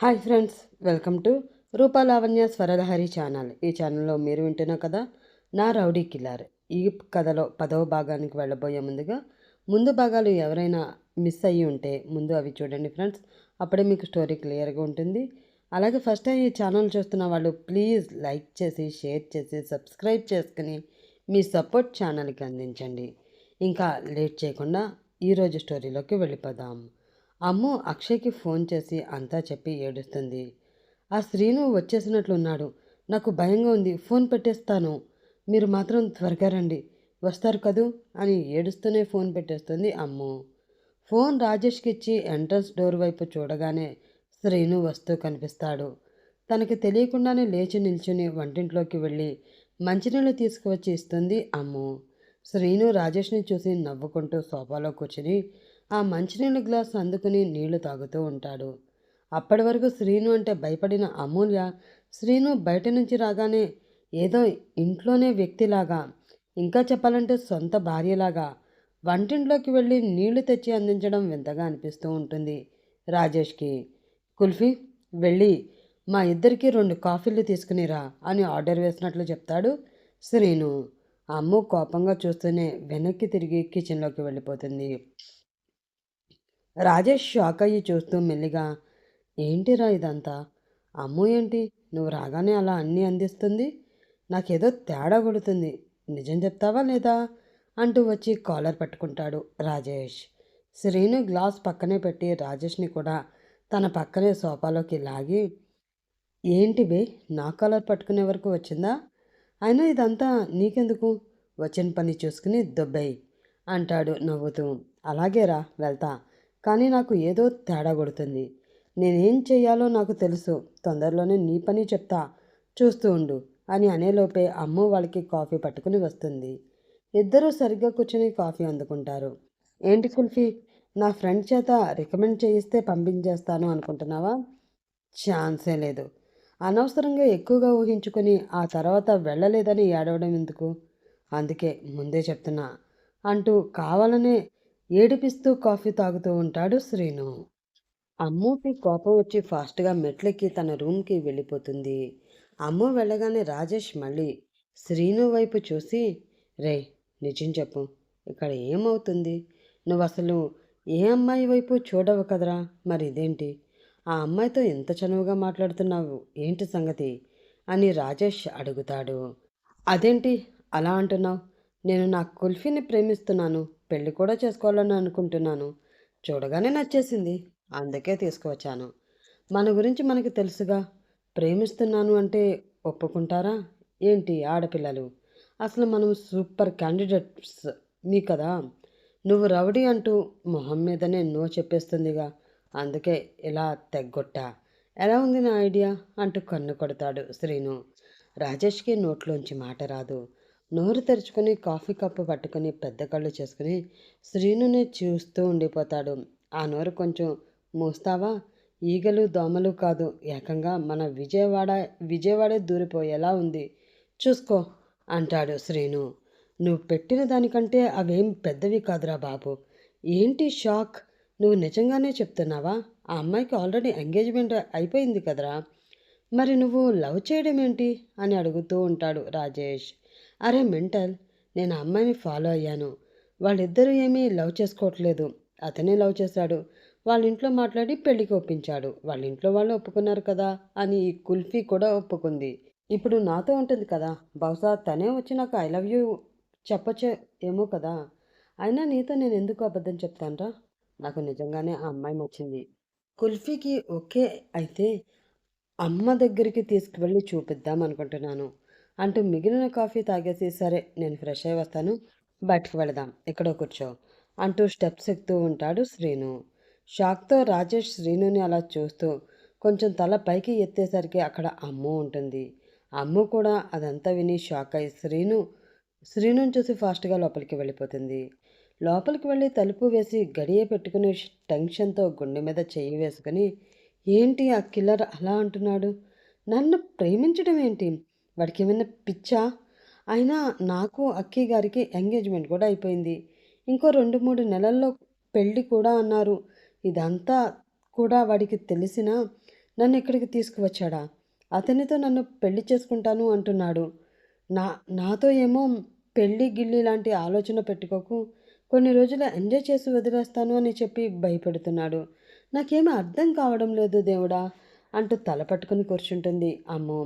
Hi friends welcome to Roopa Lavanya Swaradhahari channel. ఈ ఛానల్లో మీరు వింటున్న కథ నా రౌడీ కిల్లార్. ఈ కథలో పదవ భాగానికి వెళ్ళబోయే ముందుగా ముందు భాగాలు ఎవరైనా మిస్ అయ్యి ఉంటే ముందు అవి చూడండి ఫ్రెండ్స్. అప్పుడే మీకు స్టోరీ క్లియర్గా ఉంటుంది. అలాగే ఫస్ట్ టైం ఈ ఛానల్ చూస్తున్న వాళ్ళు ప్లీజ్ లైక్ చేసి షేర్ చేసి సబ్స్క్రైబ్ చేసుకుని మీ సపోర్ట్ ఛానల్కి అందించండి. ఇంకా లేట్ చేయకుండా ఈరోజు స్టోరీలోకి వెళ్ళిపోదాం. అమ్ము అక్షయ్కి ఫోన్ చేసి అంతా చెప్పి ఏడుస్తుంది. ఆ శ్రీను వచ్చేసినట్లున్నాడు. నాకు భయంగా ఉంది. ఫోన్ పెట్టేస్తాను. మీరు మాత్రం త్వరగా రండి. వస్తారు కదూ? అని ఏడుస్తూనే ఫోన్ పెట్టేస్తుంది అమ్ము. ఫోన్ రాజేష్కి ఇచ్చి ఎంట్రన్స్ డోర్ వైపు చూడగానే శ్రీను వస్తూ కనిపిస్తాడు. తనకి తెలియకుండానే లేచి నిల్చుని వంటింట్లోకి వెళ్ళి మంచినీళ్ళు తీసుకువచ్చి ఇస్తుంది అమ్ము. శ్రీను రాజేష్ని చూసి నవ్వుకుంటూ సోఫాలో కూర్చుని ఆ మంచినీళ్ళ గ్లాస్ అందుకుని నీళ్ళు తాగుతూ ఉంటాడు. అప్పటి వరకు శ్రీను అంటే భయపడిన అమూల్య శ్రీను బయట నుంచి రాగానే ఏదో ఇంట్లోనే వ్యక్తిలాగా ఇంకా చెప్పాలంటే సొంత భార్యలాగా వంటింట్లోకి వెళ్ళి నీళ్ళు తెచ్చి అందించడం వింతగా అనిపిస్తూ ఉంటుంది రాజేష్కి. కుల్ఫీ వెళ్ళి మా ఇద్దరికి రెండు కాఫీలు తీసుకునిరా అని ఆర్డర్ వేసినట్లు చెప్తాడు శ్రీను. అమ్ము కోపంగా చూస్తూనే వెనక్కి తిరిగి కిచెన్లోకి వెళ్ళిపోతుంది. రాజేష్ షాక్ అయ్యి చూస్తూ మెల్లిగా ఏంటిరా ఇదంతా? అమ్ము ఏంటి? నువ్వు రాగానే అలా అన్నీ అందిస్తుంది? నాకేదో తేడా కొడుతుంది. నిజం చెప్తావా లేదా? అంటూ వచ్చి కాలర్ పట్టుకుంటాడు రాజేష్. శ్రీను గ్లాస్ పక్కనే పెట్టి రాజేష్ని కూడా తన పక్కనే సోఫాలోకి లాగి ఏంటి బే నా కాలర్ పట్టుకునే వరకు వచ్చిందా? అయినా ఇదంతా నీకెందుకు? వచ్చిన పని చూసుకుని దొబ్బై అంటాడు నవ్వుతూ. అలాగేరా వెళ్తా. కానీ నాకు ఏదో తేడా కొడుతుంది. నేనేం చెయ్యాలో నాకు తెలుసు. తొందరలోనే నీ పని చెప్తా. చూస్తూ ఉండు అని అనేలోపే అమ్మ వాళ్ళకి కాఫీ పట్టుకుని వస్తుంది. ఇద్దరూ సరిగ్గా కూర్చొని కాఫీ అందుకుంటారు. ఏంటి కుల్ఫీ? నా ఫ్రెండ్ చేత రికమెండ్ చేయిస్తే పంపించేస్తాను అనుకుంటున్నావా? ఛాన్సే లేదు. అనవసరంగా ఎక్కువగా ఊహించుకొని ఆ తర్వాత వెళ్ళలేదని ఏడవడం ఎందుకు? అందుకే ముందే చెప్తున్నా అంటూ కావాలనే ఏడిపిస్తూ కాఫీ తాగుతూ ఉంటాడు శ్రీను. అమ్ముకి కోపం వచ్చి ఫాస్ట్గా మెట్లెక్కి తన రూమ్కి వెళ్ళిపోతుంది. అమ్ము వెళ్ళగానే రాజేష్ మళ్ళీ శ్రీను వైపు చూసి రే నిజం చెప్పు. ఇక్కడ ఏమవుతుంది? నువ్వు అసలు ఏ అమ్మాయి వైపు చూడవు కదరా? మరి ఇదేంటి? ఆ అమ్మాయితో ఎంత చనువుగా మాట్లాడుతున్నావు? ఏంటి సంగతి? అని రాజేష్ అడుగుతాడు. అదేంటి? అలా అంటున్నావు? నేను నా కుల్ఫీని ప్రేమిస్తున్నాను. పెళ్ళి కూడా చేసుకోవాలని అనుకుంటున్నాను. చూడగానే నచ్చేసింది. అందుకే తీసుకువచ్చాను. మన గురించి మనకి తెలుసుగా. ప్రేమిస్తున్నాను అంటే ఒప్పుకుంటారా? ఏంటి ఆడపిల్లలు? అసలు మనం సూపర్ క్యాండిడేట్స్ మీ కదా. నువ్వు రౌడీ అంటూ మొహం మీదనే నో చెప్పేస్తుందిగా. అందుకే ఇలా తెగ్గొట్టా ఎలా ఉంది నా ఐడియా? అంటూ కన్ను కొడతాడు శ్రీను. రాజేష్కి నోట్లోంచి మాట రాదు. నోరు తెరుచుకొని కాఫీ కప్పు పట్టుకొని పెద్ద కళ్ళు చేసుకుని శ్రీనుని చూస్తూ ఉండిపోతాడు. ఆ నోరు కొంచెం మూస్తావా? ఈగలు దోమలు కాదు. ఏకంగా మన విజయవాడ విజయవాడే దూరిపోయేలా ఉంది. చూసుకో అంటాడు శ్రీను. నువ్వు పెట్టిన దానికంటే అవేం పెద్దవి కాదురా బాబు. ఏంటి షాక్? నువ్వు నిజంగానే చెప్తున్నావా? ఆ అమ్మాయికి ఆల్రెడీ ఎంగేజ్మెంట్ అయిపోయింది కదరా. మరి నువ్వు లవ్ చేయడం ఏంటి? అని అడుగుతూ ఉంటాడు రాజేష్. అరే మెంటల్ నేను ఆ అమ్మాయిని ఫాలో అయ్యాను. వాళ్ళిద్దరూ ఏమీ లవ్ చేసుకోవట్లేదు. అతనే లవ్ చేశాడు. వాళ్ళ ఇంట్లో మాట్లాడి పెళ్ళికి ఒప్పించాడు. వాళ్ళ ఇంట్లో వాళ్ళు ఒప్పుకున్నారు కదా అని ఈ కుల్ఫీ కూడా ఒప్పుకుంది. ఇప్పుడు నాతో ఉంటుంది కదా. బహుశా తనే వచ్చి నాకు ఐ లవ్ యూ చెప్పొచ్చే ఏమో కదా. అయినా నీతో నేను ఎందుకు అబద్ధం చెప్తానరా? నాకు నిజంగానే ఆ అమ్మాయి నచ్చింది. కుల్ఫీకి ఓకే అయితే అమ్మ దగ్గరికి తీసుకువెళ్ళి చూపిద్దాం అనుకుంటున్నాను. అంటూ మిగిలిన కాఫీ తాగేసి సరే నేను ఫ్రెష్ అయి వస్తాను. బయటకు వెళదాం. ఎక్కడో కూర్చో అంటూ స్టెప్స్ ఎక్కుతూ ఉంటాడు శ్రీను. షాక్తో రాజేష్ శ్రీనుని అలా చూస్తూ కొంచెం తల పైకి ఎత్తేసరికి అక్కడ అమ్ము ఉంటుంది. అమ్ము కూడా అదంతా విని షాక్ అయి శ్రీను శ్రీనుని చూసి ఫాస్ట్గా లోపలికి వెళ్ళిపోతుంది. లోపలికి వెళ్ళి తలుపు వేసి గడియ పెట్టుకుని టెన్షన్తో గుండె మీద చెయ్యి వేసుకుని ఏంటి ఆ కిల్లర్ అలా అంటున్నాడు? నన్ను ప్రేమించడం ఏంటి? వాడికి ఏమైనా పిచ్చా? అయినా నాకు అక్కి గారికి ఎంగేజ్మెంట్ కూడా అయిపోయింది. ఇంకో రెండు మూడు నెలల్లో పెళ్ళి కూడా అన్నారు. ఇదంతా కూడా వాడికి తెలిసినా నన్ను ఇక్కడికి తీసుకువచ్చాడా? అతనితో నన్ను పెళ్ళి చేసుకుంటాను అంటున్నాడు. నా నాతో ఏమో పెళ్ళి గిల్లి లాంటి ఆలోచన పెట్టుకోకు. కొన్ని రోజులు ఎంజాయ్ చేసి వదిలేస్తాను అని చెప్పి భయపెడుతున్నాడు. నాకేమీ అర్థం కావడం లేదు దేవుడా అంటూ తల పట్టుకుని కూర్చుంటుంది అమ్మో.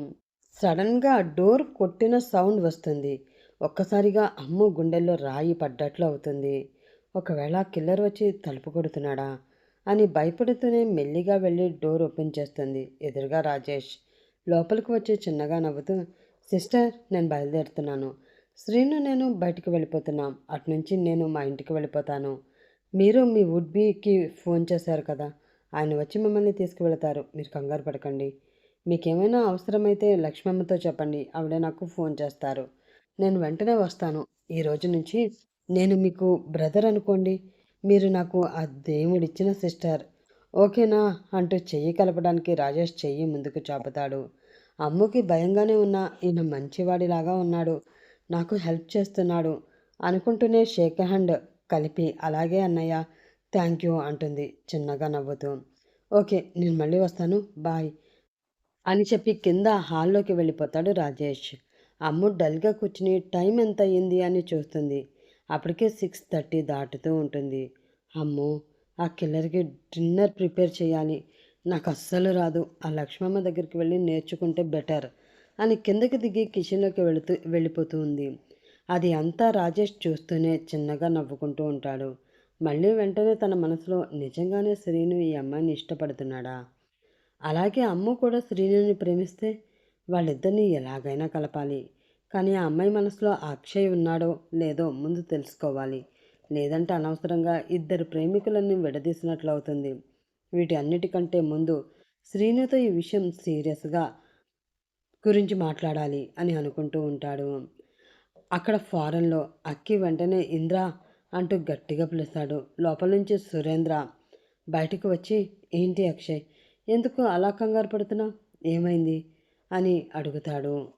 సడన్గా డోర్ కొట్టిన సౌండ్ వస్తుంది. ఒక్కసారిగా అమ్ము గుండెల్లో రాయి పడ్డట్లు అవుతుంది. ఒకవేళ కిల్లర్ వచ్చి తలుపు కొడుతున్నాడా? అని భయపడుతూనే మెల్లిగా వెళ్ళి డోర్ ఓపెన్ చేస్తుంది. ఎదురుగా రాజేష్ లోపలికి వచ్చి చిన్నగా నవ్వుతూ సిస్టర్ నేను బయలుదేరుతున్నాను. శ్రీను నేను బయటికి వెళ్ళిపోతున్నాం. అటునుంచి నేను మా ఇంటికి వెళ్ళిపోతాను. మీరు మీ వుడ్ బీకి ఫోన్ చేశారు కదా? ఆయన వచ్చి మిమ్మల్ని తీసుకువెళతారు. మీరు కంగారు పడకండి. మీకేమైనా అవసరమైతే లక్ష్మమ్మతో చెప్పండి ఆవిడ నాకు ఫోన్ చేస్తారు. నేను వెంటనే వస్తాను. ఈ రోజు నుంచి నేను మీకు బ్రదర్ అనుకోండి మీరు నాకు ఆ దేవుడిచ్చిన సిస్టర్. ఓకేనా? అంటూ చెయ్యి కలపడానికి రాజేష్ చెయ్యి ముందుకు చాపుతాడు. అమ్ముకి భయంగానే ఉన్న ఈయన మంచివాడిలాగా ఉన్నాడు. నాకు హెల్ప్ చేస్తున్నాడు అనుకుంటూనే షేక్ హ్యాండ్ కలిపి అలాగే అన్నయ్య థ్యాంక్ యూ అంటుంది చిన్నగా నవ్వుతూ. ఓకే నేను మళ్ళీ వస్తాను. బాయ్. అని చెప్పి కింద హాల్లోకి వెళ్ళిపోతాడు రాజేష్. అమ్ము డల్గా కూర్చుని టైం ఎంత అయ్యింది అని చూస్తుంది. అప్పటికే సిక్స్ థర్టీ దాటుతూ ఉంటుంది. అమ్మో ఆ కిల్లర్కి డిన్నర్ ప్రిపేర్ చేయాలి. నాకు అస్సలు రాదు. ఆ లక్ష్మమ్మ దగ్గరికి వెళ్ళి నేర్చుకుంటే బెటర్ అని కిందకి దిగి కిచెన్లోకి వెళుతూ వెళ్ళిపోతూ ఉంది. అది అంతా రాజేష్ చూస్తూనే చిన్నగా నవ్వుకుంటూ ఉంటాడు. మళ్ళీ వెంటనే తన మనసులో నిజంగానే శ్రీను ఈ అమ్మాయిని ఇష్టపడుతున్నాడా? అలాగే అమ్మ కూడా శ్రీనుని ప్రేమిస్తే వాళ్ళిద్దరిని ఎలాగైనా కలపాలి. కానీ ఆ అమ్మాయి మనసులో అక్షయ్ ఉన్నాడో లేదో ముందు తెలుసుకోవాలి. లేదంటే అనవసరంగా ఇద్దరు ప్రేమికులని విడదీసినట్లు అవుతుంది. వీటి అన్నిటికంటే ముందు శ్రీనుతో ఈ విషయం సీరియస్గా గురించి మాట్లాడాలి అని అనుకుంటూ ఉంటాడు. అక్కడ ఫారెన్లో అక్కి వెంటనే ఇంద్ర అంటూ గట్టిగా పిలుస్తాడు. లోపల నుంచి సురేంద్ర బయటకు వచ్చి ఏంటి అక్షయ్ ఎందుకు అలా కంగారు పడుతున్నావు? ఏమైంది? అని అడుగుతాడు.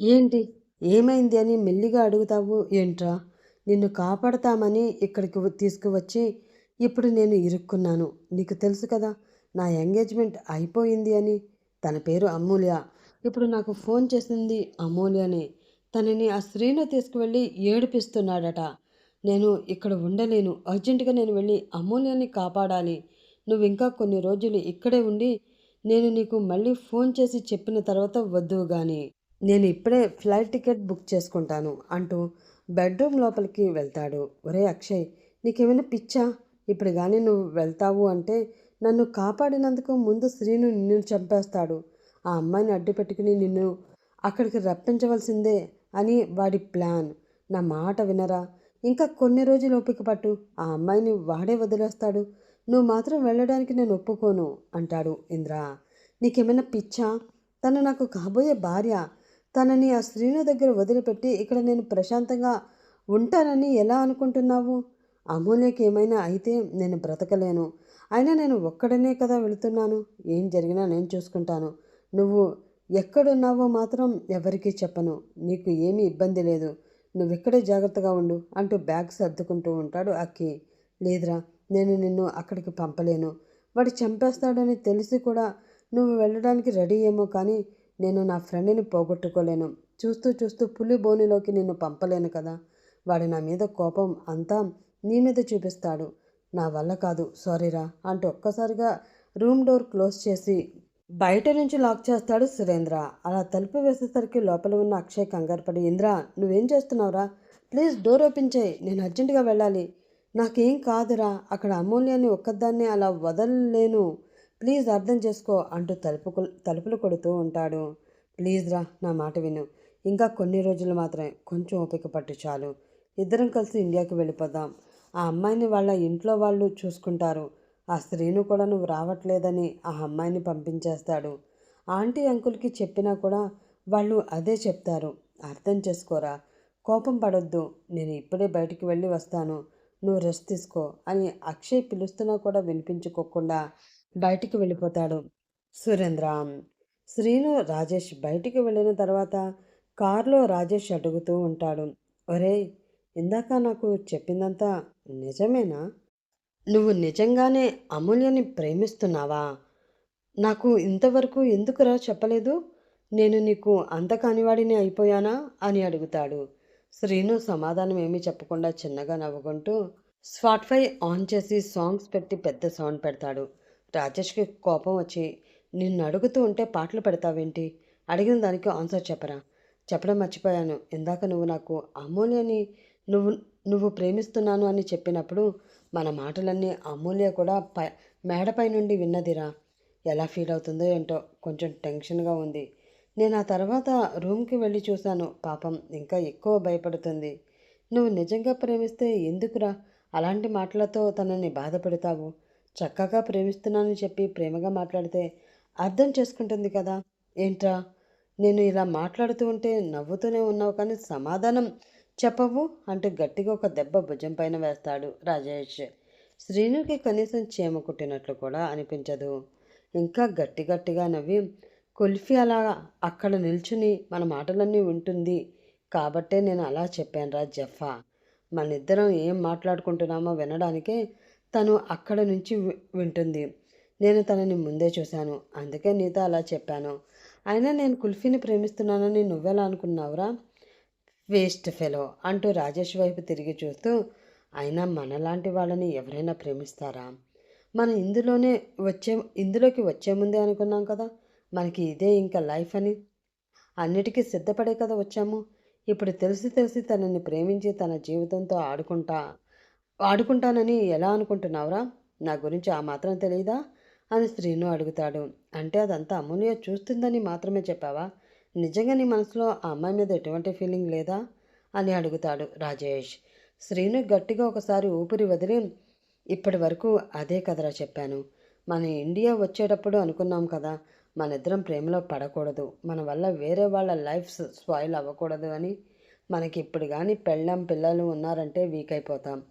ఏంటి? ఏమైంది అని మెల్లిగా అడుగుతావు ఏంట్రా? నిన్ను కాపాడతామని ఇక్కడికి తీసుకువచ్చి ఇప్పుడు నేను ఇరుక్కున్నాను. నీకు తెలుసు కదా నా ఎంగేజ్మెంట్ అయిపోయింది అని. తన పేరు అమూల్య. ఇప్పుడు నాకు ఫోన్ చేసింది అమూల్యనే. తనని ఆ స్త్రీని తీసుకువెళ్ళి ఏడిపిస్తున్నాడట. నేను ఇక్కడ ఉండలేను. అర్జెంటుగా నేను వెళ్ళి అమూల్యాన్ని కాపాడాలి. నువ్వు ఇంకా కొన్ని రోజులు ఇక్కడే ఉండి నేను నీకు మళ్ళీ ఫోన్ చేసి చెప్పిన తర్వాత వద్దు కానీ నేను ఇప్పుడే ఫ్లైట్ టికెట్ బుక్ చేసుకుంటాను అంటూ బెడ్రూమ్ లోపలికి వెళ్తాడు. ఒరే అక్షయ్ నీకేమైనా పిచ్చా? ఇప్పుడు కానీ నువ్వు వెళ్తావు అంటే నన్ను కాపాడినందుకు ముందు శ్రీను నిన్ను చంపేస్తాడు. ఆ అమ్మాయిని అడ్డు పెట్టుకుని నిన్ను అక్కడికి రప్పించవలసిందే అని వాడి ప్లాన్. నా మాట వినరా? ఇంకా కొన్ని రోజులు ఓపిక పట్టు. ఆ అమ్మాయిని వాడే వదిలేస్తాడు. నువ్వు మాత్రం వెళ్ళడానికి నేను ఒప్పుకోను అంటాడు ఇంద్ర. నీకేమైనా పిచ్చా? తను నాకు కాబోయే భార్య. తనని ఆ స్త్రీల దగ్గర వదిలిపెట్టి ఇక్కడ నేను ప్రశాంతంగా ఉంటానని ఎలా అనుకుంటున్నావు? అమూల్యకి ఏమైనా అయితే నేను బ్రతకలేను. అయినా నేను ఒక్కడనే కదా వెళుతున్నాను. ఏం జరిగినా నేను చూసుకుంటాను. నువ్వు ఎక్కడున్నావో మాత్రం ఎవరికీ చెప్పను. నీకు ఏమీ ఇబ్బంది లేదు. నువ్వు ఇక్కడే జాగ్రత్తగా ఉండు అంటూ బ్యాగ్ సర్దుకుంటూ ఉంటాడు అక్కి. లేదురా నేను నిన్ను అక్కడికి పంపలేను. వాడు చంపేస్తాడని తెలిసి కూడా నువ్వు వెళ్ళడానికి రెడీ ఏమో కానీ నేను నా ఫ్రెండ్ని పోగొట్టుకోలేను. చూస్తూ చూస్తూ పులి బోనిలోకి నిన్ను పంపలేను కదా. వాడు నా మీద కోపం అంతా నీ మీద చూపిస్తాడు. నా వల్ల కాదు సారీరా అంటూ ఒక్కసారిగా రూమ్ డోర్ క్లోజ్ చేసి బయట నుంచి లాక్ చేస్తాడు సురేంద్ర. అలా తలుపు వేసేసరికి లోపల ఉన్న అక్షయ్ కంగారుపడి ఇంద్ర నువ్వేం చేస్తున్నావురా? ప్లీజ్ డోర్ ఓపెన్ చేయి నేను అర్జెంటుగా వెళ్ళాలి. నాకేం కాదురా అక్కడ అమూల్యాన్ని ఒక్కదాన్ని అలా వదలలేను. ప్లీజ్ అర్థం చేసుకో అంటూ తలుపు తలుపులు కొడుతూ ఉంటాడు. ప్లీజ్ రా నా మాట విను. ఇంకా కొన్ని రోజులు మాత్రమే కొంచెం ఓపిక పట్టు చాలు. ఇద్దరం కలిసి ఇండియాకి వెళ్ళిపోదాం. ఆ అమ్మాయిని వాళ్ళ ఇంట్లో వాళ్ళు చూసుకుంటారు. ఆ స్త్రీను కూడా నువ్వు రావట్లేదని ఆ అమ్మాయిని పంపించేస్తాడు. ఆంటీ అంకుల్కి చెప్పినా కూడా వాళ్ళు అదే చెప్తారు. అర్థం చేసుకోరా. కోపం పడొద్దు. నేను ఇప్పుడే బయటికి వెళ్ళి వస్తాను. నువ్వు రెస్ట్ తీసుకో అని అక్షయ్ పిలుస్తున్నా కూడా వినిపించుకోకుండా బయటికి వెళ్ళిపోతాడు సురేంద్ర. శ్రీను రాజేష్ బయటికి వెళ్ళిన తర్వాత కారులో రాజేష్ అడుగుతూ ఉంటాడు. ఒరే ఇందాక నాకు చెప్పిందంతా నిజమేనా? నువ్వు నిజంగానే అమూల్యని ప్రేమిస్తున్నావా? నాకు ఇంతవరకు ఎందుకురా చెప్పలేదు? నేను నీకు అంత కానివాడిని అయిపోయానా? అని అడుగుతాడు. శ్రీను సమాధానం ఏమీ చెప్పకుండా చిన్నగా నవ్వుకుంటూ స్పాటిఫై ఆన్ చేసి సాంగ్స్ పెట్టి పెద్ద సౌండ్ పెడతాడు. రాజేష్కి కోపం వచ్చి నిన్ను అడుగుతూ ఉంటే పాటలు పెడతావేంటి? అడిగిన దానికి ఆన్సర్ చెప్పరా? చెప్పడం మర్చిపోయాను. ఇందాక నువ్వు నాకు అమూల్యని నువ్వు నువ్వు ప్రేమిస్తున్నాను అని చెప్పినప్పుడు మన మాటలన్నీ అమూల్య కూడా పై మేడపై నుండి విన్నదిరా. ఎలా ఫీల్ అవుతుందో ఏంటో కొంచెం టెన్షన్గా ఉంది. నేను ఆ తర్వాత రూమ్కి వెళ్ళి చూశాను. పాపం ఇంకా ఎక్కువ భయపడుతుంది. నువ్వు నిజంగా ప్రేమిస్తే ఎందుకురా అలాంటి మాటలతో తనని బాధపెడతావు? చక్కగా ప్రేమిస్తున్నానని చెప్పి ప్రేమగా మాట్లాడితే అర్థం చేసుకుంటుంది కదా. ఏంట్రా? నేను ఇలా మాట్లాడుతూ ఉంటే నవ్వుతూనే ఉన్నావు కానీ సమాధానం చెప్పవు అంటూ గట్టిగా ఒక దెబ్బ భుజం పైన వేస్తాడు రాజేష్. శ్రీనుకి కనీసం చీమ కుట్టినట్లు కూడా అనిపించదు. ఇంకా గట్టి గట్టిగా నవ్వి కుల్ఫీ అలా అక్కడ నిల్చుని మన మాటలన్నీ వింటుంది. కాబట్టే నేను అలా చెప్పానురా జఫా. మన ఇద్దరం ఏం మాట్లాడుకుంటున్నామో వినడానికే తను అక్కడ నుంచి వింటుంది. నేను తనని ముందే చూశాను. అందుకే నీతో అలా చెప్పాను. అయినా నేను కుల్ఫీని ప్రేమిస్తున్నానని నువ్వెలా అనుకున్నావురా? వేస్ట్ ఫెలో అంటూ రాజేష్ వైపు తిరిగి చూస్తూ అయినా మనలాంటి వాళ్ళని ఎవరైనా ప్రేమిస్తారా? మనం ఇందులోనే వచ్చే ఇందులోకి వచ్చే ముందే అనుకున్నాం కదా? మనకి ఇదే ఇంకా లైఫ్ అని. అన్నిటికీ సిద్ధపడే కదా వచ్చాము. ఇప్పుడు తెలిసి తెలిసి తనని ప్రేమించి తన జీవితంతో ఆడుకుంటా ఆడుకుంటానని ఎలా అనుకుంటున్నావురా? నా గురించి ఆ మాత్రం తెలియదా అని శ్రీను అడుగుతాడు. అంటే అదంతా అమ్మునియ చూస్తుందని మాత్రమే చెప్పావా? నిజంగా నీ మనసులో ఆ అమ్మాయి మీద ఎటువంటి ఫీలింగ్ లేదా? అని అడుగుతాడు రాజేష్. శ్రీను గట్టిగా ఒకసారి ఊపిరి వదిలి ఇప్పటి వరకు అదే కదరా చెప్పాను. మన ఇండియా వచ్చేటప్పుడు అనుకున్నాం కదా మన ఇద్దరం ప్రేమలో పడకూడదు. మన వల్ల వేరే వాళ్ళ లైఫ్ స్పాయిల్ అవ్వకూడదు అని మనకి ఇప్పుడు కానీ పెళ్ళాం పిల్లలు ఉన్నారంటే వీక్ అయిపోతాం.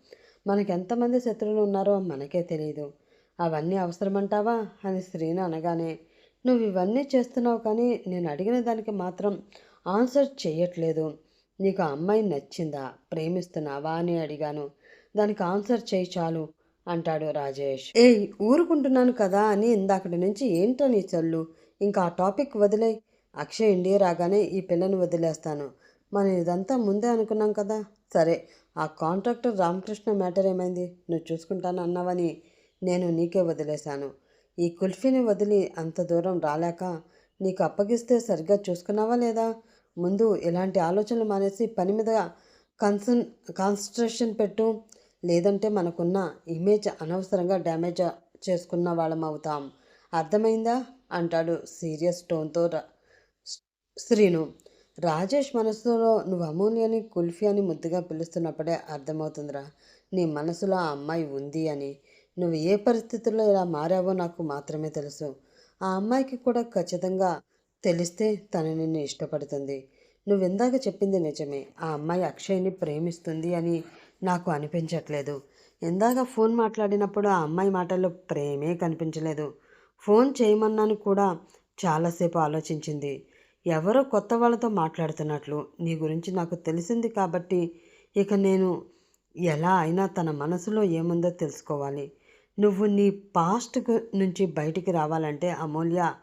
మనకి ఎంతమంది శత్రువులు ఉన్నారో మనకే తెలియదు అవన్నీ అవసరమంటావా? అని స్త్రీని అనగానే నువ్వు ఇవన్నీ చేస్తున్నావు కానీ నేను అడిగిన దానికి మాత్రం ఆన్సర్ చేయట్లేదు. నీకు ఆ అమ్మాయి నచ్చిందా? ప్రేమిస్తున్నావా? అని అడిగాను. దానికి ఆన్సర్ చేయి చాలు. అంటాడు రాజేష్. ఏయ్ ఊరుకుంటున్నాను కదా అని ఇందాకటి నుంచి ఏంటో నీ చల్లు. ఇంకా ఆ టాపిక్ వదిలే. అక్షయ్ ఇండియా రాగానే ఈ పిల్లని వదిలేస్తాను. మనం ఇదంతా ముందే అనుకున్నాం కదా. సరే ఆ కాంట్రాక్టర్ రామకృష్ణ మ్యాటర్ ఏమైంది? నువ్వు చూసుకుంటాను అన్నావని నేను నీకే వదిలేశాను. ఈ కుల్ఫీని వదిలి అంత దూరం రాలేక నీకు అప్పగిస్తే సరిగ్గా చూసుకున్నావా లేదా? ముందు ఇలాంటి ఆలోచనలు మానేసి పని మీద కన్సన్ కాన్సన్ట్రేషన్ పెట్టు. లేదంటే మనకున్న ఇమేజ్ అనవసరంగా డ్యామేజ్ చేసుకున్న వాళ్ళం అవుతాం. అర్థమైందా? అంటాడు సీరియస్ టోన్తో శ్రీను. రాజేష్ మనసులో నువ్వు అమూల్యని కుల్ఫీ అని ముద్దుగా పిలుస్తున్నప్పుడే అర్థమవుతుందిరా. నీ మనసులో ఆ అమ్మాయి ఉంది అని. నువ్వు ఏ పరిస్థితుల్లో ఇలా మారావో నాకు మాత్రమే తెలుసు. ఆ అమ్మాయికి కూడా ఖచ్చితంగా తెలిస్తే తను నిన్ను ఇష్టపడుతుంది. నువ్వు ఇందాక చెప్పింది నిజమే. ఆ అమ్మాయి అక్షయ్ని ప్రేమిస్తుంది అని నాకు అనిపించట్లేదు. ఇందాక ఫోన్ మాట్లాడినప్పుడు ఆ అమ్మాయి మాటల్లో ప్రేమే కనిపించలేదు. ఫోన్ చేయమన్నాను కూడా చాలాసేపు ఆలోచించింది. ఎవరో కొత్త వాళ్ళతో మాట్లాడుతున్నట్లు నీ గురించి నాకు తెలిసింది కాబట్టి ఇక నేను ఎలా అయినా తన మనసులో ఏముందో తెలుసుకోవాలి. నువ్వు నీ పాస్ట్ నుంచి బయటికి రావాలంటే అమూల్య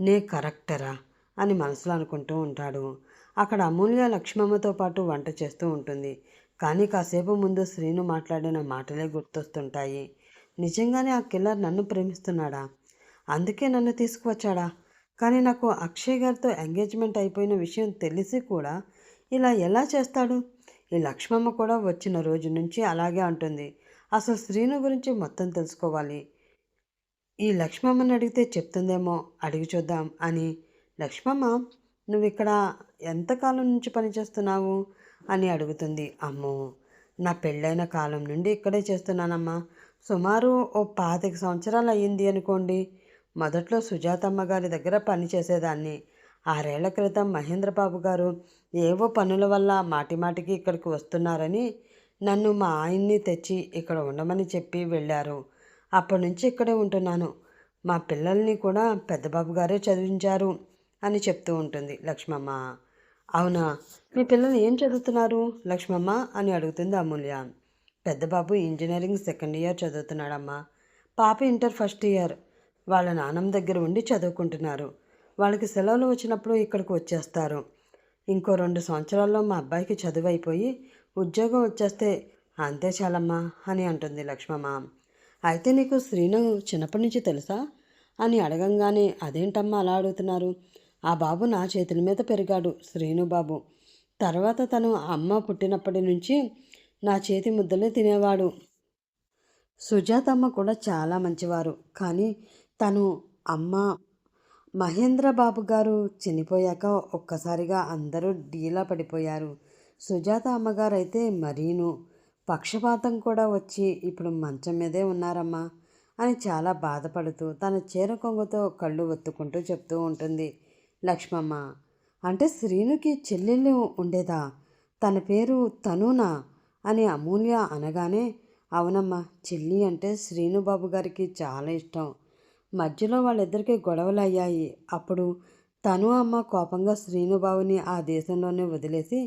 నే కరెక్టరా? అని మనసులో అనుకుంటూ ఉంటాడు. అక్కడ అమూల్య లక్ష్మమ్మతో పాటు వంట చేస్తూ ఉంటుంది. కానీ కాసేపు ముందు శ్రీను మాట్లాడిన మాటలే గుర్తొస్తుంటాయి. నిజంగానే ఆ కిల్లర్ నన్ను ప్రేమిస్తున్నాడా? అందుకే నన్ను తీసుకువచ్చాడా? కానీ నాకు అక్షయ్ గారితో ఎంగేజ్మెంట్ అయిపోయిన విషయం తెలిసి కూడా ఇలా ఎలా చేస్తాడు? ఈ లక్ష్మమ్మ కూడా వచ్చిన రోజు నుంచి అలాగే అంటుంది. అసలు శ్రీను గురించి మొత్తం తెలుసుకోవాలి. ఈ లక్ష్మమ్మని అడిగితే చెప్తుందేమో అడిగి చూద్దాం అని. లక్ష్మమ్మ నువ్వు ఇక్కడ ఎంతకాలం నుంచి పనిచేస్తున్నావు? అని అడుగుతుంది. అమ్మో నా పెళ్ళైన కాలం నుండి ఇక్కడే చేస్తున్నానమ్మా. సుమారు ఓ పాతిక సంవత్సరాలు అయ్యింది అనుకోండి. మొదట్లో సుజాతమ్మ గారి దగ్గర పని చేసేదాన్ని. ఆరేళ్ళ క్రితం మహేంద్రబాబు గారు ఏవో పనుల వల్ల మాటిమాటికి ఇక్కడికి వస్తున్నారని నన్ను మా ఆయన్ని తెచ్చి ఇక్కడ ఉండమని చెప్పి వెళ్ళారు. అప్పటి నుంచి ఇక్కడే ఉంటున్నాను. మా పిల్లల్ని కూడా పెద్దబాబు గారే చదివించారు అని చెప్తూ ఉంటుంది లక్ష్మమ్మ. అవునా? మీ పిల్లలు ఏం చదువుతున్నారు? లక్ష్మమ్మ అని అడుగుతుంది అమూల్య. పెద్ద బాబు ఇంజనీరింగ్ సెకండ్ ఇయర్ చదువుతున్నాడమ్మా. పాప ఇంటర్ ఫస్ట్ ఇయర్. వాళ్ళ నాన్నమ్మ దగ్గర ఉండి చదువుకుంటున్నారు. వాళ్ళకి సెలవులు వచ్చినప్పుడు ఇక్కడికి వచ్చేస్తారు. ఇంకో రెండు సంవత్సరాల్లో మా అబ్బాయికి చదువు అయిపోయి ఉద్యోగం వచ్చేస్తే అంతే చాలమ్మా అని అంటుంది లక్ష్మమ్మ. అయితే నీకు శ్రీను చిన్నప్పటి నుంచి తెలుసా? అని అడగంగానే అదేంటమ్మా అలా అడుగుతున్నారు? ఆ బాబు నా చేతుల మీద పెరిగాడు శ్రీను బాబు. తర్వాత తను అమ్మ పుట్టినప్పటి నుంచి నా చేతి ముద్దలే తినేవాడు. సుజాతమ్మ కూడా చాలా మంచివారు. కానీ తను అమ్మ మహేంద్ర బాబు గారు చనిపోయాక ఒక్కసారిగా అందరూ డీలా పడిపోయారు. సుజాత అమ్మగారు అయితే మరీను. పక్షపాతం కూడా వచ్చి ఇప్పుడు మంచం మీదే ఉన్నారమ్మా అని చాలా బాధపడుతూ తన చీర కొంగుతో కళ్ళు ఒత్తుకుంటూ చెప్తూ ఉంటుంది. లక్ష్మమ్మ అంటే శ్రీనుకి చెల్లెళ్ళు ఉండేదా? తన పేరు తనునా? అని అమూల్య అనగానే అవునమ్మా చెల్లి అంటే శ్రీనుబాబు గారికి చాలా ఇష్టం. మధ్యలో వాళ్ళిద్దరికీ గొడవలు అయ్యాయి అప్పుడు తను అమ్మ కోపంగా శ్రీనుబాబుని ఆ దేశంలోనే వదిలేసి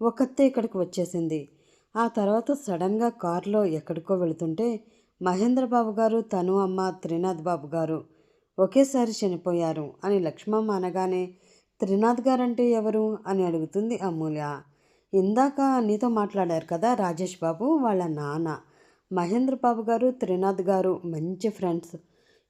ఒక్కతే ఇక్కడికి వచ్చేసింది. ఆ తర్వాత సడన్గా కారులో ఎక్కడికో వెళుతుంటే మహేంద్ర బాబు గారు తను అమ్మ త్రినాథ్ బాబు గారు ఒకేసారి చనిపోయారు అని లక్ష్మమ్మ అనగానే త్రినాథ్ గారంటే ఎవరు? అని అడుగుతుంది అమూల్య. ఇందాక నీతో మాట్లాడారు కదా రాజేష్ బాబు వాళ్ళ నాన్న. మహేంద్ర బాబు గారు త్రినాథ్ గారు మంచి ఫ్రెండ్స్.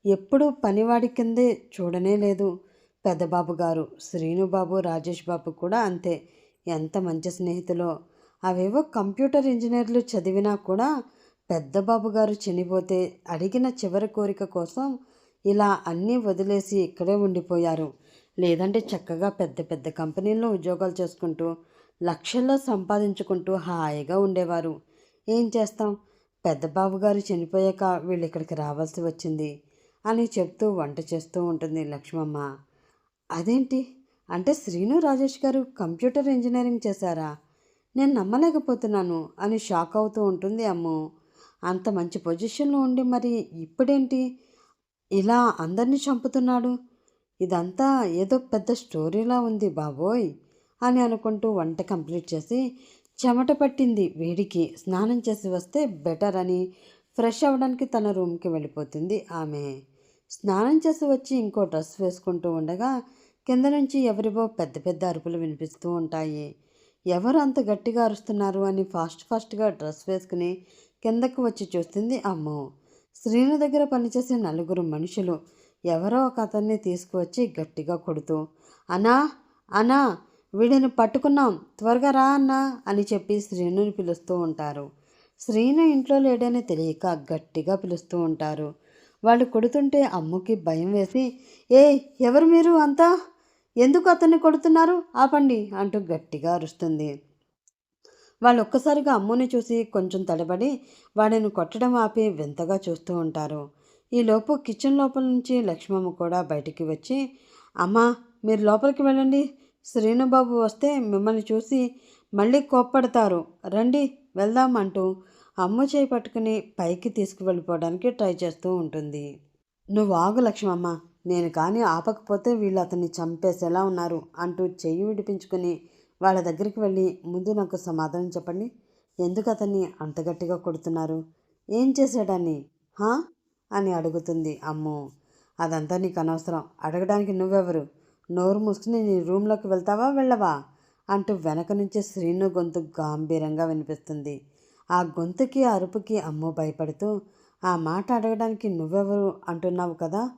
ఎప్పుడు పనివాడి కిందే చూడనే లేదు. పెద్దబాబు గారు శ్రీనుబాబు రాజేష్ బాబు కూడా అంతే. ఎంత మంచి స్నేహితులో. అవేవో కంప్యూటర్ ఇంజనీర్లు చదివినా కూడా పెద్దబాబు గారు చనిపోతే అడిగిన చివరి కోరిక కోసం ఇలా అన్నీ వదిలేసి ఇక్కడే ఉండిపోయారు. లేదంటే చక్కగా పెద్ద పెద్ద కంపెనీల్లో ఉద్యోగాలు చేసుకుంటూ లక్షల్లో సంపాదించుకుంటూ హాయిగా ఉండేవారు. ఏం చేస్తాం? పెద్ద బాబు గారు చనిపోయాక వీళ్ళు ఇక్కడికి రావాల్సి వచ్చింది అని చెప్తూ వంట చేస్తూ ఉంటుంది లక్ష్మమ్మ. అదేంటి? అంటే శ్రీను రాజేష్ గారు కంప్యూటర్ ఇంజనీరింగ్ చేశారా? నేను నమ్మలేకపోతున్నాను అని షాక్ అవుతూ ఉంటుంది అమ్ము. అంత మంచి పొజిషన్లో ఉండి మరి ఇప్పుడేంటి? ఇలా అందరినీ చంపుతున్నాడు? ఇదంతా ఏదో పెద్ద స్టోరీలా ఉంది బాబోయ్ అని అనుకుంటూ వంట కంప్లీట్ చేసి చెమట పట్టింది వేడికి. స్నానం చేసి వస్తే బెటర్ అని ఫ్రెష్ అవ్వడానికి తన రూమ్కి వెళ్ళిపోతుంది ఆమె. స్నానం చేసి వచ్చి ఇంకో డ్రెస్ వేసుకుంటూ ఉండగా కింద నుంచి ఎవరివో పెద్ద పెద్ద అరుపులు వినిపిస్తూ ఉంటాయి. ఎవరు అంత గట్టిగా అరుస్తున్నారు అని ఫాస్ట్ ఫాస్ట్గా డ్రెస్ వేసుకుని కిందకు వచ్చి చూస్తుంది అమ్మో. శ్రీను దగ్గర పనిచేసే నలుగురు మనుషులు ఎవరో ఒక అతన్ని తీసుకువచ్చి గట్టిగా కొడుతూ అనా అనా వీడిని పట్టుకున్నాం త్వరగా రా అన్నా అని చెప్పి శ్రీనుని పిలుస్తూ ఉంటారు. శ్రీను ఇంట్లో లేడని తెలియక గట్టిగా పిలుస్తూ ఉంటారు. వాళ్ళు కొడుతుంటే అమ్ముకి భయం వేసి ఏ ఎవరు మీరు అంతా? ఎందుకు అతన్ని కొడుతున్నారు? ఆపండి అంటూ గట్టిగా అరుస్తుంది. వాళ్ళు ఒక్కసారిగా అమ్ముని చూసి కొంచెం తడబడి వాడిని కొట్టడం ఆపి వింతగా చూస్తూ ఉంటారు. ఈలోపు కిచెన్ లోపల నుంచి లక్ష్మమ్మ కూడా బయటికి వచ్చి అమ్మా మీరు లోపలికి వెళ్ళండి. శ్రీనుబాబు వస్తే మిమ్మల్ని చూసి మళ్ళీ కోప్పడతారు. రండి వెళ్దాం అంటూ అమ్మ చేయి పట్టుకుని పైకి తీసుకువెళ్ళిపోవడానికి ట్రై చేస్తూ ఉంటుంది. నువ్వు ఆగు లక్ష్మమ్మ నేను కానీ ఆపకపోతే వీళ్ళు అతన్ని చంపేసేలా ఉన్నారు అంటూ చెయ్యి విడిపించుకుని వాళ్ళ దగ్గరికి వెళ్ళి ముందు నాకు సమాధానం చెప్పండి. ఎందుకు అతన్ని అంత గట్టిగా కొడుతున్నారు? ఏం చేశాడని హా? అని అడుగుతుంది అమ్ము. అదంతా నీకు అనవసరం. అడగడానికి నువ్వెవరు? నోరు మూసుకుని నీ రూమ్లోకి వెళ్తావా వెళ్ళవా? అంటూ వెనక నుంచి శ్రీను గొంతు గాంభీరంగా వినిపిస్తుంది. ఆ గొంతుకి అరుపుకి అమ్ము భయపడుతూ ఆ మాట అడగడానికి నువ్వెవరు అంటున్నావు కదా?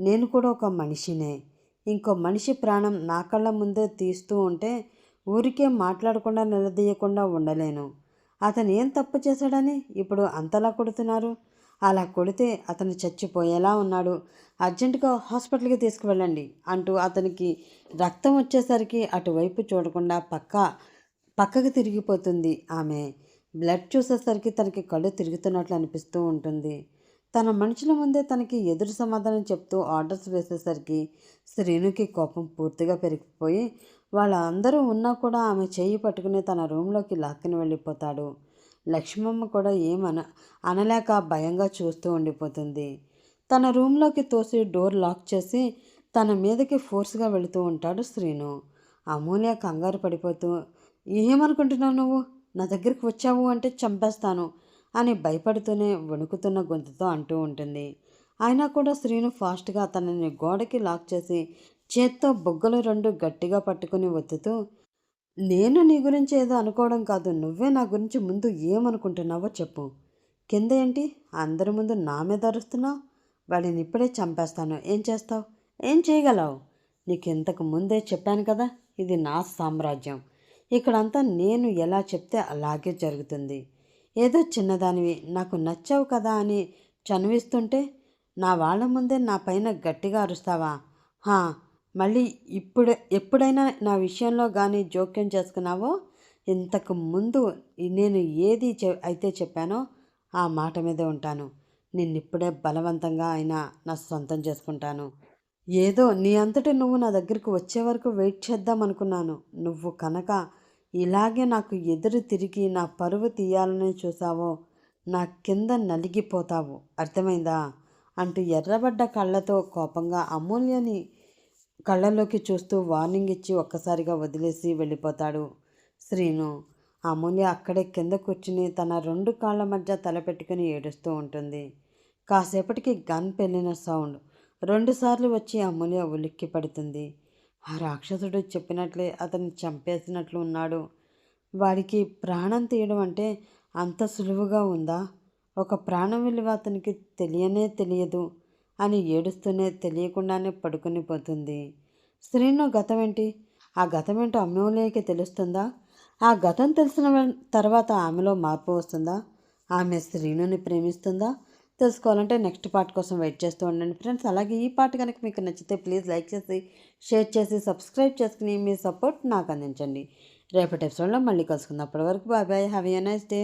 నేను కూడా ఒక మనిషినే. ఇంకో మనిషి ప్రాణం నా కళ్ళ ముందే తీస్తూ ఉంటే ఊరికే మాట్లాడకుండా నిలదీయకుండా ఉండలేను. అతను ఏం తప్పు చేశాడని ఇప్పుడు అంతలా కొడుతున్నారు? అలా కొడితే అతను చచ్చిపోయేలా ఉన్నాడు. అర్జెంటుగా హాస్పిటల్కి తీసుకువెళ్ళండి అంటూ అతనికి రక్తం వచ్చేసరికి అటువైపు చూడకుండా పక్క పక్కకి తిరిగిపోతుంది ఆమె. బ్లడ్ చూసేసరికి తనకి కళ్ళు తిరుగుతున్నట్లు అనిపిస్తూ ఉంటుంది. తన మనుషుల ముందే తనకి ఎదురు సమాధానం చెప్తూ ఆర్డర్స్ వేసేసరికి శ్రీనుకి కోపం పూర్తిగా పెరిగిపోయి వాళ్ళందరూ ఉన్నా కూడా ఆమె చేయి పట్టుకుని తన రూమ్లోకి లాక్కుని వెళ్ళిపోతాడు. లక్ష్మమ్మ కూడా ఏమన అనలేక భయంగా చూస్తూ ఉండిపోతుంది. తన రూమ్లోకి తోసి డోర్ లాక్ చేసి తన మీదకి ఫోర్స్గా వెళుతూ ఉంటాడు శ్రీను. అమూల్య కంగారు పడిపోతూ ఏమనుకుంటున్నావు నువ్వు? నా దగ్గరికి వచ్చావు అంటే చంపేస్తాను అని భయపడుతూనే వణుకుతున్న గొంతుతో అంటూ ఉంటుంది. అయినా కూడా శ్రీను ఫాస్ట్గా తనని గోడకి లాక్ చేసి చేత్తో బొగ్గలు రెండు గట్టిగా పట్టుకుని ఒత్తుతూ నేను నీ గురించి ఏదో అనుకోవడం కాదు. నువ్వే నా గురించి ముందు ఏమనుకుంటున్నావో చెప్పు. కింద ఏంటి? అందరి ముందు నా మీద అరుస్తున్నావు? వాడిని ఇప్పుడే చంపేస్తాను. ఏం చేస్తావు? ఏం చేయగలవు? నీకు ఇంతకు ముందే చెప్పాను కదా ఇది నా సామ్రాజ్యం. ఇక్కడంతా నేను ఎలా చెప్తే అలాగే జరుగుతుంది. ఏదో చిన్నదానివి. నాకు నచ్చావు కదా అని చనివిస్తుంటే నా వాళ్ళ ముందే నా పైన గట్టిగా అరుస్తావా? హా మళ్ళీ ఇప్పుడు ఎప్పుడైనా నా విషయంలో కానీ జోక్యం చేసుకున్నావో ఇంతకు ముందు నేను ఏది అయితే చెప్పానో ఆ మాట మీదే ఉంటాను. నిన్నిప్పుడే బలవంతంగా అయినా నా సొంతం చేసుకుంటాను. ఏదో నీ అంతటి నువ్వు నా దగ్గరికి వచ్చే వరకు వెయిట్ చేద్దాం అనుకున్నాను. నువ్వు కనుక ఇలాగే నాకు ఎదురు తిరిగి నా పరువు తీయాలని చూసావో నా కింద నలిగిపోతావు. అర్థమైందా? అంటూ ఎర్రబడ్డ కళ్ళతో కోపంగా అమూల్యని కళ్ళల్లోకి చూస్తూ వార్నింగ్ ఇచ్చి ఒక్కసారిగా వదిలేసి వెళ్ళిపోతాడు శ్రీను. అమూల్య అక్కడే కింద కూర్చుని తన రెండు కాళ్ళ మధ్య తలపెట్టుకుని ఏడుస్తూ ఉంటుంది. కాసేపటికి గన్ పెళ్ళిన సౌండ్ రెండుసార్లు వచ్చి అమూల్య ఉలిక్కి పడుతుంది. ఆ రాక్షసుడు చెప్పినట్లే అతన్ని చంపేసినట్లు ఉన్నాడు. వాడికి ప్రాణం తీయడం అంటే అంత సులువుగా ఉందా? ఒక ప్రాణం విలువ అతనికి తెలియనే తెలియదు. అని ఏడుస్తూనే తెలియకుండానే పడుకుని పోతుంది. స్త్రీను గతం ఏంటి ఆ గతం ఏంటో తెలుస్తుందా? ఆ గతం తెలిసిన తర్వాత ఆమెలో మార్పు వస్తుందా? ఆమె శ్రీనుని ప్రేమిస్తుందా? తెలుసుకోవాలంటే నెక్స్ట్ పార్ట్ కోసం వెయిట్ చేస్తూ ఉండండి ఫ్రెండ్స్. అలాగే ఈ పార్ట్ కనుక మీకు నచ్చితే ప్లీజ్ లైక్ చేసి షేర్ చేసి సబ్స్క్రైబ్ చేసుకుని మీ సపోర్ట్ నాకు అందించండి. రేపటి ఎపిసోడ్లో మళ్ళీ కలుసుకుందాం. అప్పటి వరకు bye bye have a nice day.